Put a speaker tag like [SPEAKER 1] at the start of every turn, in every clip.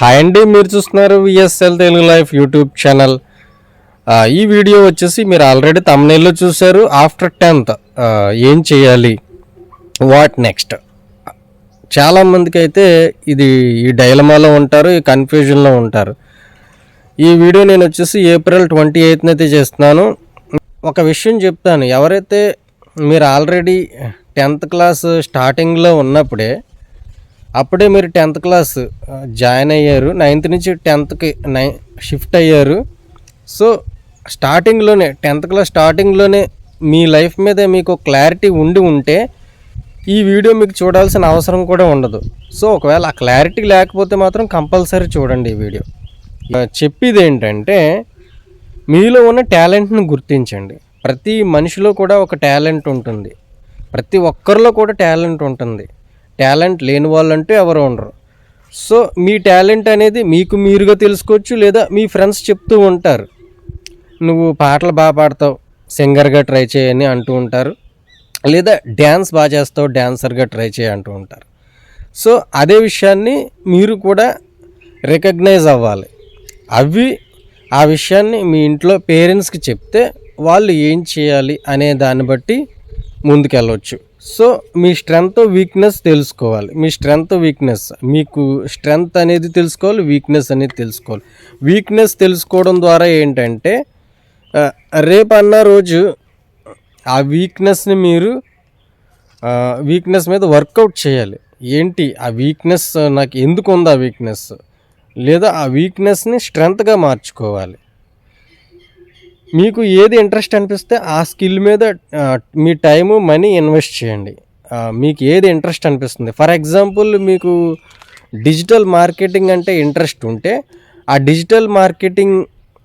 [SPEAKER 1] Hi అండి మీరు చూస్తున్నారు VSL Telugu life YouTube channel. ఈ వీడియో వచ్చేసి మీరు ఆల్రెడీ తమ్నేల్లో చూశారు. ఆఫ్టర్ టెన్త్ ఏం చేయాలి? వాట్ నెక్స్ట్ చాలామందికి అయితే ఇది ఈ డైలమాలో ఉంటారు ఈ కన్ఫ్యూజన్లో ఉంటారు. ఈ వీడియో నేను వచ్చేసి ఏప్రిల్ ట్వంటీ ఎయిత్న అయితే చేస్తున్నాను. ఒక విషయం చెప్తాను. ఎవరైతే మీరు ఆల్రెడీ టెన్త్ క్లాస్ స్టార్టింగ్లో ఉన్నప్పుడే అప్పుడే మీరు టెన్త్ క్లాస్ జాయిన్ అయ్యారు. నైన్త్ నుంచి టెన్త్కి నై షిఫ్ట్ అయ్యారు. సో స్టార్టింగ్లోనే టెన్త్ క్లాస్ స్టార్టింగ్లోనే మీ లైఫ్ మీద మీకు క్లారిటీ ఉండి ఉంటే ఈ వీడియో మీకు చూడాల్సిన అవసరం కూడా ఉండదు. సో ఒకవేళ ఆ క్లారిటీ లేకపోతే మాత్రం కంపల్సరీ చూడండి ఈ వీడియో. చెప్పేది ఏంటంటే మీలో ఉన్న టాలెంట్ని గుర్తించండి. ప్రతి మనిషిలో కూడా ఒక టాలెంట్ ఉంటుంది. ప్రతి ఒక్కరిలో కూడా టాలెంట్ ఉంటుంది. టాలెంట్ లేని వాళ్ళంటూ ఎవరు ఉండరు. సో మీ టాలెంట్ అనేది మీకు మీరుగా తెలుసుకోవచ్చు లేదా మీ ఫ్రెండ్స్ చెప్తూ ఉంటారు. నువ్వు పాటలు బాగా పాడతావు సింగర్గా ట్రై చేయని అంటూ ఉంటారు. లేదా డ్యాన్స్ బాగా చేస్తావు డ్యాన్సర్గా ట్రై చేయ అంటూ ఉంటారు. సో అదే విషయాన్ని మీరు కూడా రికగ్నైజ్ అవ్వాలి. అవి ఆ విషయాన్ని మీ ఇంట్లో పేరెంట్స్కి చెప్తే వాళ్ళు ఏం చేయాలి అనే దాన్ని బట్టి ముందుకెళ్ళవచ్చు సో మీ స్ట్రెంగ్త్ వీక్నెస్ తెలుసుకోవాలి. మీ స్ట్రెంగ్త్ వీక్నెస్ మీకు స్ట్రెంగ్త్ అనేది తెలుసుకోవాలి వీక్నెస్ అనేది తెలుసుకోవాలి. వీక్నెస్ తెలుసుకోవడం ద్వారా ఏంటంటే రేపన్న రేపు అన్న రోజు ఆ వీక్నెస్ని మీరు వీక్నెస్ మీద వర్కౌట్ చేయాలి. ఏంటి? ఆ వీక్నెస్ నాకు ఎందుకు ఉంది ఆ వీక్నెస్ లేదా ఆ వీక్నెస్ని స్ట్రెంగ్త్గా మార్చుకోవాలి. మీకు ఏది ఇంట్రెస్ట్ అనిపిస్తే ఆ స్కిల్ మీద మీ టైము మనీ ఇన్వెస్ట్ చేయండి. మీకు ఏది ఇంట్రెస్ట్ అనిపిస్తుంది? ఫర్ ఎగ్జాంపుల్ మీకు డిజిటల్ మార్కెటింగ్ అంటే ఇంట్రెస్ట్ ఉంటే ఆ డిజిటల్ మార్కెటింగ్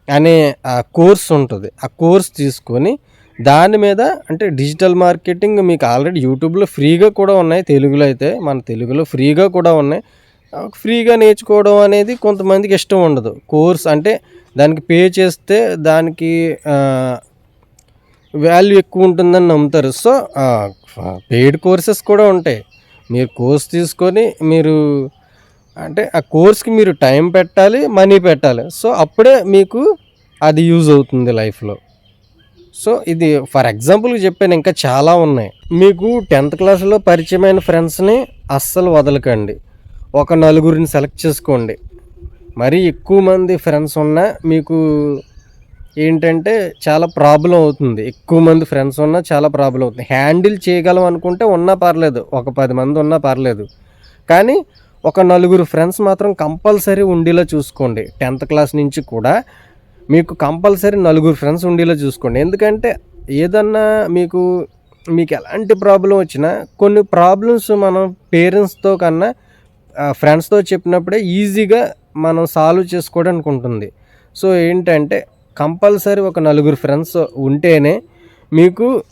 [SPEAKER 1] అనే ఆ కోర్స్ ఉంటుంది. ఆ కోర్స్ తీసుకొని దాని మీద అంటే డిజిటల్ మార్కెటింగ్ మీకు ఆల్రెడీ యూట్యూబ్లో ఫ్రీగా కూడా ఉన్నాయి తెలుగులో అయితే మన తెలుగులో ఫ్రీగా కూడా ఉన్నాయి. ఫ్రీగా నేర్చుకోవడం అనేది కొంతమందికి ఇష్టం ఉండదు. కోర్స్ అంటే దానికి పే చేస్తే దానికి వాల్యూ ఎక్కువ ఉంటుందని నమ్ముతారు. సో పెయిడ్ కోర్సెస్ కూడా ఉంటాయి. మీరు కోర్స్ తీసుకొని మీరు అంటే ఆ కోర్స్కి మీరు టైం పెట్టాలి మనీ పెట్టాలి. సో అప్పుడే మీకు అది యూజ్ అవుతుంది లైఫ్లో. సో ఇది ఫర్ ఎగ్జాంపుల్కి చెప్పాను ఇంకా చాలా ఉన్నాయి. మీకు టెన్త్ క్లాస్లో పరిచయమైన ఫ్రెండ్స్ని అస్సలు వదలకండి. ఒక నలుగురిని సెలెక్ట్ చేసుకోండి. మరీ ఎక్కువ మంది ఫ్రెండ్స్ ఉన్నా మీకు ఏంటంటే చాలా ప్రాబ్లం అవుతుంది. ఎక్కువ మంది ఫ్రెండ్స్ ఉన్నా చాలా ప్రాబ్లం అవుతుంది. హ్యాండిల్ చేయగలం అనుకుంటే ఉన్నా పర్లేదు. ఒక పది మంది ఉన్నా పర్లేదు. కానీ ఒక నలుగురు ఫ్రెండ్స్ మాత్రం కంపల్సరీ ఉండేలా చూసుకోండి. టెన్త్ క్లాస్ నుంచి కూడా మీకు కంపల్సరీ నలుగురు ఫ్రెండ్స్ ఉండేలా చూసుకోండి. ఎందుకంటే ఏదన్నా మీకు మీకు ఎలాంటి ప్రాబ్లం వచ్చినా కొన్ని ప్రాబ్లమ్స్ మనం పేరెంట్స్తో కన్నా ఫ్రెండ్స్తో చెప్పినప్పుడే ఈజీగా మనం సాల్వ్ చేసుకోవడానికి ఉంటుంది సో ఏంటంటే కంపల్సరీ ఒక నలుగురు ఫ్రెండ్స్ ఉంటేనే మీకు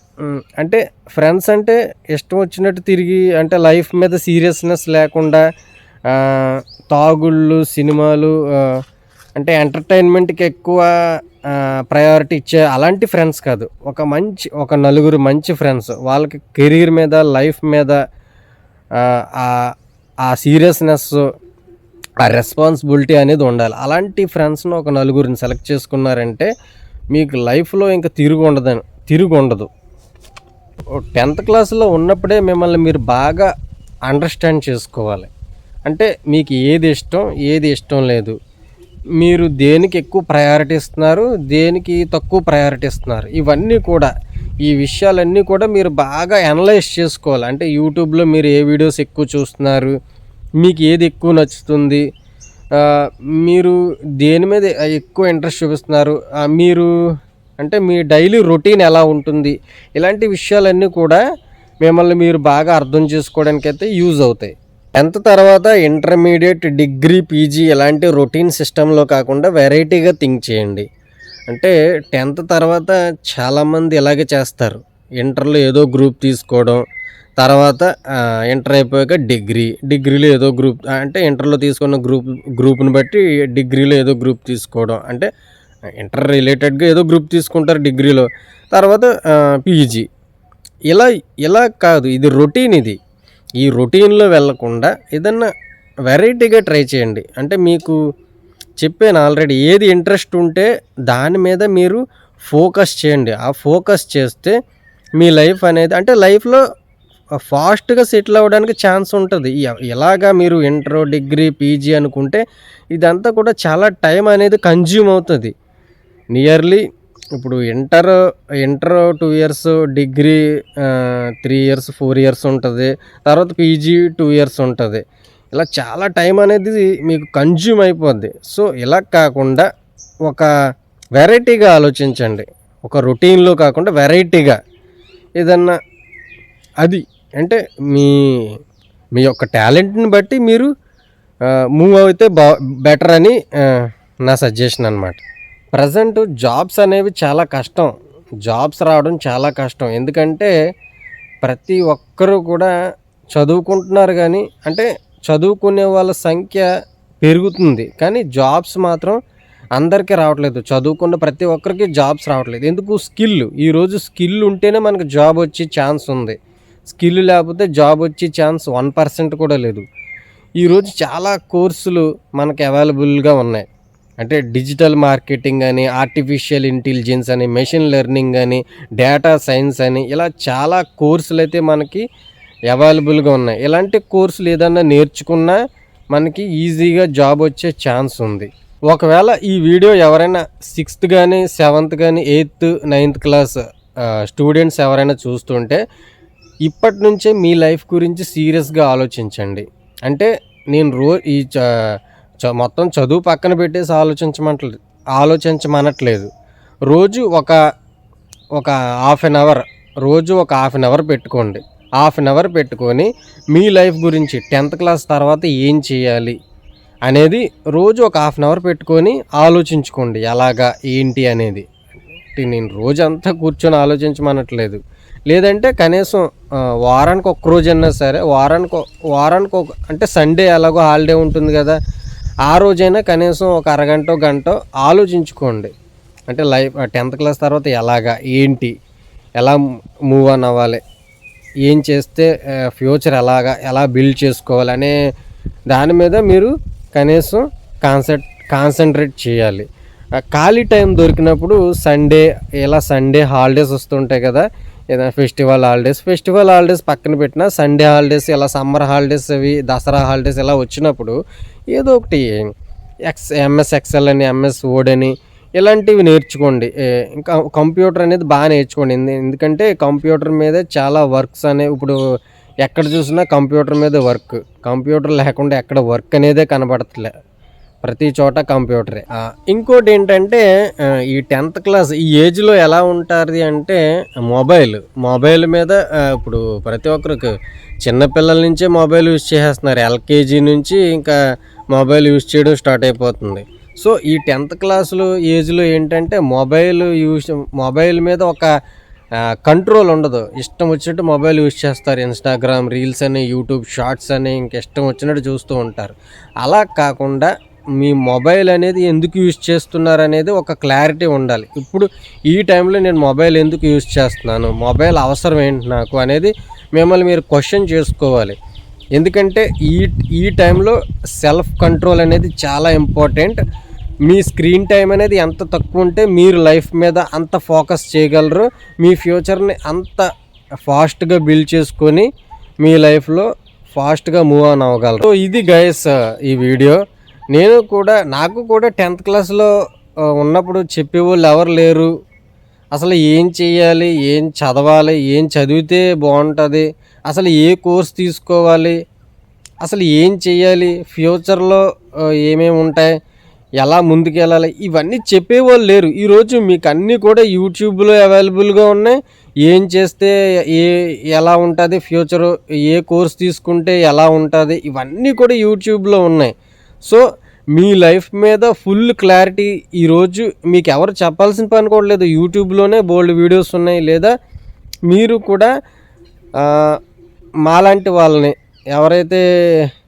[SPEAKER 1] అంటే ఫ్రెండ్స్ అంటే ఇష్టం వచ్చినట్టు తిరిగి అంటే లైఫ్ మీద సీరియస్నెస్ లేకుండా తాగుళ్ళు సినిమాలు అంటే ఎంటర్టైన్మెంట్కి ఎక్కువ ప్రయారిటీ ఇచ్చే అలాంటి ఫ్రెండ్స్ కాదు. ఒక మంచి ఒక నలుగురు మంచి ఫ్రెండ్స్ వాళ్ళకి కెరీర్ మీద లైఫ్ మీద ఆ, సీరియస్నెస్ ఆ రెస్పాన్సిబిలిటీ అనేది ఉండాలి. అలాంటి ఫ్రెండ్స్ని ఒక నలుగురిని సెలెక్ట్ చేసుకున్నారంటే మీకు లైఫ్లో ఇంకా తిరుగు ఉండదని తిరుగు ఉండదు. టెన్త్ క్లాస్లో ఉన్నప్పుడే మిమ్మల్ని మీరు బాగా అండర్స్టాండ్ చేసుకోవాలి. అంటే మీకు ఏది ఇష్టం ఏది ఇష్టం లేదు. మీరు దేనికి ఎక్కువ ప్రయారిటీ ఇస్తున్నారు దేనికి తక్కువ ప్రయారిటీ ఇస్తున్నారు. ఇవన్నీ కూడా ఈ విషయాలన్నీ కూడా మీరు బాగా అనలైజ్ చేసుకోవాలి. అంటే యూట్యూబ్లో మీరు ఏ వీడియోస్ ఎక్కువ చూస్తున్నారు మీకు ఏది ఎక్కువ నచ్చుతుంది? మీరు దేని మీద ఎక్కువ ఇంట్రెస్ట్ చూపిస్తున్నారు? మీరు అంటే మీ డైలీ రొటీన్ ఎలా ఉంటుంది? ఇలాంటి విషయాలన్నీ కూడా మిమ్మల్ని మీరు బాగా అర్థం చేసుకోవడానికి అయితే యూజ్ అవుతాయి. టెన్త్ తర్వాత ఇంటర్మీడియట్ డిగ్రీ పీజీ ఇలాంటి రొటీన్ సిస్టంలో కాకుండా వెరైటీగా థింక్ చేయండి. అంటే టెన్త్ తర్వాత చాలామంది ఇలాగే చేస్తారు. ఇంటర్లో ఏదో గ్రూప్ తీసుకోవడం తర్వాత ఇంటర్ అయిపోయాక డిగ్రీ. డిగ్రీలో ఏదో గ్రూప్ అంటే ఇంటర్లో తీసుకున్న గ్రూప్ గ్రూప్ని బట్టి డిగ్రీలో ఏదో గ్రూప్ తీసుకోవడం. అంటే ఇంటర్ రిలేటెడ్గా ఏదో గ్రూప్ తీసుకుంటారు డిగ్రీలో. తర్వాత పీజీ. ఇలా ఇలా కాదు ఇది రొటీన్ ఇది. ఈ రొటీన్లో వెళ్ళకుండా ఏదన్నా వెరైటీగా ట్రై చేయండి. అంటే మీకు చెప్పాను ఆల్రెడీ ఏది ఇంట్రెస్ట్ ఉంటే దాని మీద మీరు ఫోకస్ చేయండి. ఆ ఫోకస్ చేస్తే మీ లైఫ్ అనేది అంటే లైఫ్లో ఫాస్ట్గా సెటిల్ అవ్వడానికి ఛాన్స్ ఉంటుంది. ఎలాగా మీరు ఇంటర్ డిగ్రీ పీజీ అనుకుంటే ఇదంతా కూడా చాలా టైం అనేది కన్జ్యూమ్ అవుతుంది. నియర్లీ ఇప్పుడు inter inter two years degree three years four years ఉంటుంది. తర్వాత పీజీ టూ ఇయర్స్ ఉంటుంది. ఇలా చాలా టైం అనేది మీకు కన్జ్యూమ్ అయిపోద్ది. సో ఇలా కాకుండా ఒక వెరైటీగా ఆలోచించండి. ఒక రొటీన్లో కాకుండా వెరైటీగా ఏదన్నా అది అంటే మీ మీ యొక్క టాలెంట్ని బట్టి మీరు మూవ్ అయితే బా బెటర్ అని నా సజెషన్ అనమాట ప్రజెంట్ జాబ్స్ అనేవి చాలా కష్టం. జాబ్స్ రావడం చాలా కష్టం. ఎందుకంటే ప్రతి ఒక్కరూ కూడా చదువుకుంటున్నారు కానీ అంటే చదువుకునే వాళ్ళ సంఖ్య పెరుగుతుంది. కానీ జాబ్స్ మాత్రం అందరికీ రావట్లేదు. చదువుకున్న ప్రతి ఒక్కరికి జాబ్స్ రావట్లేదు. ఎందుకు? స్కిల్ ఈరోజు స్కిల్ ఉంటేనే మనకు జాబ్ వచ్చే ఛాన్స్ ఉంది. స్కిల్ లేకపోతే జాబ్ వచ్చే ఛాన్స్ వన్ పర్సెంట్ కూడా లేదు. ఈరోజు చాలా కోర్సులు మనకు అవైలబుల్గా ఉన్నాయి. అంటే డిజిటల్ మార్కెటింగ్ అని ఆర్టిఫిషియల్ ఇంటెలిజెన్స్ అని మెషిన్ లెర్నింగ్ అని డేటా సైన్స్ అని ఇలా చాలా కోర్సులు అయితే మనకి అవైలబుల్గా ఉన్నాయి. ఇలాంటి కోర్సులు ఏదన్నా నేర్చుకున్నా మనకి ఈజీగా జాబ్ వచ్చే ఛాన్స్ ఉంది. ఒకవేళ ఈ వీడియో ఎవరైనా సిక్స్త్ కానీ సెవెంత్ కానీ ఎయిత్ నైన్త్ క్లాస్ స్టూడెంట్స్ ఎవరైనా చూస్తుంటే ఇప్పటి నుంచే మీ లైఫ్ గురించి సీరియస్గా ఆలోచించండి. అంటే నేను రో ఈ చ మొత్తం చదువు పక్కన పెట్టేసి ఆలోచించమంటలేదు ఆలోచించమనట్లేదు. రోజు ఒక ఒక హాఫ్ అన్ అవర్ రోజు ఒక హాఫ్ అన్ అవర్ పెట్టుకోండి. హాఫ్ అన్ అవర్ పెట్టుకొని మీ లైఫ్ గురించి టెన్త్ క్లాస్ తర్వాత ఏం చేయాలి అనేది రోజు ఒక హాఫ్ అన్ అవర్ పెట్టుకొని ఆలోచించుకోండి. ఎలాగా ఏంటి అనేది. నేను రోజంతా కూర్చొని ఆలోచించమనట్లేదు. లేదంటే కనీసం వారానికి ఒక్క రోజైనా సరే వారానికి వారానికి ఒక అంటే సండే ఎలాగో హాలిడే ఉంటుంది కదా ఆ రోజైనా కనీసం ఒక అరగంట గంట ఆలోచించుకోండి. అంటే లైఫ్ టెన్త్ క్లాస్ తర్వాత ఎలాగా ఏంటి ఎలా మూవ్ ఆన్ అవ్వాలి ఏం చేస్తే ఫ్యూచర్ ఎలాగా ఎలా బిల్డ్ చేసుకోవాలి అనే దాని మీద మీరు కనీసం కాన్సెంట్ కాన్సన్ట్రేట్ చేయాలి. ఖాళీ టైం దొరికినప్పుడు సండే ఇలా సండే హాలిడేస్ వస్తుంటాయి కదా ఏదైనా ఫెస్టివల్ హాలిడేస్ ఫెస్టివల్ హాలిడేస్ పక్కన పెట్టినా సండే హాలిడేస్ ఇలా సమ్మర్ హాలిడేస్ అవి దసరా హాలిడేస్ ఇలా వచ్చినప్పుడు ఏదో ఒకటి ఎక్స్ ఎంఎస్ ఎక్సెల్ అని ఎంఎస్ వర్డ్ అని ఇలాంటివి నేర్చుకోండి. ఇంకా కంప్యూటర్ అనేది బాగా నేర్చుకోండి. ఎందుకంటే కంప్యూటర్ మీదే చాలా వర్క్స్ అనే ఇప్పుడు ఎక్కడ చూసినా కంప్యూటర్ మీద వర్క్. కంప్యూటర్ లేకుండా ఎక్కడ వర్క్ అనేదే కనబడట్లే ప్రతి చోట కంప్యూటరే. ఇంకోటి ఏంటంటే ఈ టెన్త్ క్లాస్ ఈ ఏజ్లో ఎలా ఉంటుంది అంటే మొబైల్. మొబైల్ మీద ఇప్పుడు ప్రతి ఒక్కరికి చిన్నపిల్లల నుంచే మొబైల్ యూజ్ చేసేస్తున్నారు. ఎల్కేజీ నుంచి ఇంకా మొబైల్ యూజ్ చేయడం స్టార్ట్ అయిపోతుంది. సో ఈ టెన్త్ క్లాసులు ఏజ్లో ఏంటంటే మొబైల్ యూజ్ మొబైల్ మీద ఒక కంట్రోల్ ఉండదు. ఇష్టం వచ్చినట్టు మొబైల్ యూజ్ చేస్తారు. ఇన్స్టాగ్రామ్ రీల్స్ అని యూట్యూబ్ షార్ట్స్ అని ఇంక ఇష్టం వచ్చినట్టు చూస్తూ ఉంటారు. అలా కాకుండా మీ మొబైల్ అనేది ఎందుకు యూజ్ చేస్తున్నారు అనేది ఒక క్లారిటీ ఉండాలి. ఇప్పుడు ఈ టైంలో నేను మొబైల్ ఎందుకు యూజ్ చేస్తున్నాను? మొబైల్ అవసరం ఏంటి నాకు అనేది మిమ్మల్ని మీరు క్వశ్చన్ చేసుకోవాలి. ఎందుకంటే ఈ ఈ టైంలో సెల్ఫ్ కంట్రోల్ అనేది చాలా ఇంపార్టెంట్. మీ స్క్రీన్ టైం అనేది ఎంత తక్కువ ఉంటే మీరు లైఫ్ మీద అంత ఫోకస్ చేయగలరు. మీ ఫ్యూచర్ని అంత ఫాస్ట్గా బిల్డ్ చేసుకొని మీ లైఫ్లో ఫాస్ట్గా మూవ్ ఆన్ అవ్వగలరు. సో ఇది గైస్ ఈ వీడియో. నేను కూడా నాకు కూడా టెన్త్ క్లాస్లో ఉన్నప్పుడు చెప్పేవాళ్ళు ఎవరు లేరు. అసలు ఏం చేయాలి ఏం చదవాలి ఏం చదివితే బాగుంటుంది అసలు ఏ కోర్స్ తీసుకోవాలి అసలు ఏం చేయాలి ఫ్యూచర్లో ఏమేమి ఉంటాయి ఎలా ముందుకెళ్ళాలి ఇవన్నీ చెప్పేవాళ్ళు లేరు. ఈరోజు మీకు అన్నీ కూడా యూట్యూబ్లో అవైలబుల్గా ఉన్నాయి. ఏం చేస్తే ఏ ఎలా ఉంటుంది ఫ్యూచర్ ఏ కోర్స్ తీసుకుంటే ఎలా ఉంటుంది ఇవన్నీ కూడా యూట్యూబ్లో ఉన్నాయి. సో మీ లైఫ్ మీద ఫుల్ క్లారిటీ ఈరోజు మీకు ఎవరు చెప్పాల్సిన పని కూడా లేదు. యూట్యూబ్లోనే బోల్డ్ వీడియోస్ ఉన్నాయి. లేదా మీరు కూడా మాలాంటి వాళ్ళని ఎవరైతే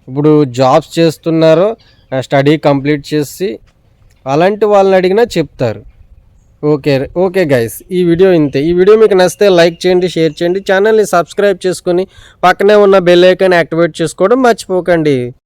[SPEAKER 1] ఇప్పుడు జాబ్స్ చేస్తున్నారో స్టడీ కంప్లీట్ చేసి అలాంటి వాళ్ళని అడిగినా చెప్తారు. ఓకే ఓకే గైస్ ఈ వీడియో ఇంతే. ఈ వీడియో మీకు నచ్చితే లైక్ చేయండి షేర్ చేయండి. ఛానల్ని సబ్స్క్రైబ్ చేసుకొని పక్కనే ఉన్న బెల్ ఐకాన్ యాక్టివేట్ చేసుకోవడం మర్చిపోకండి.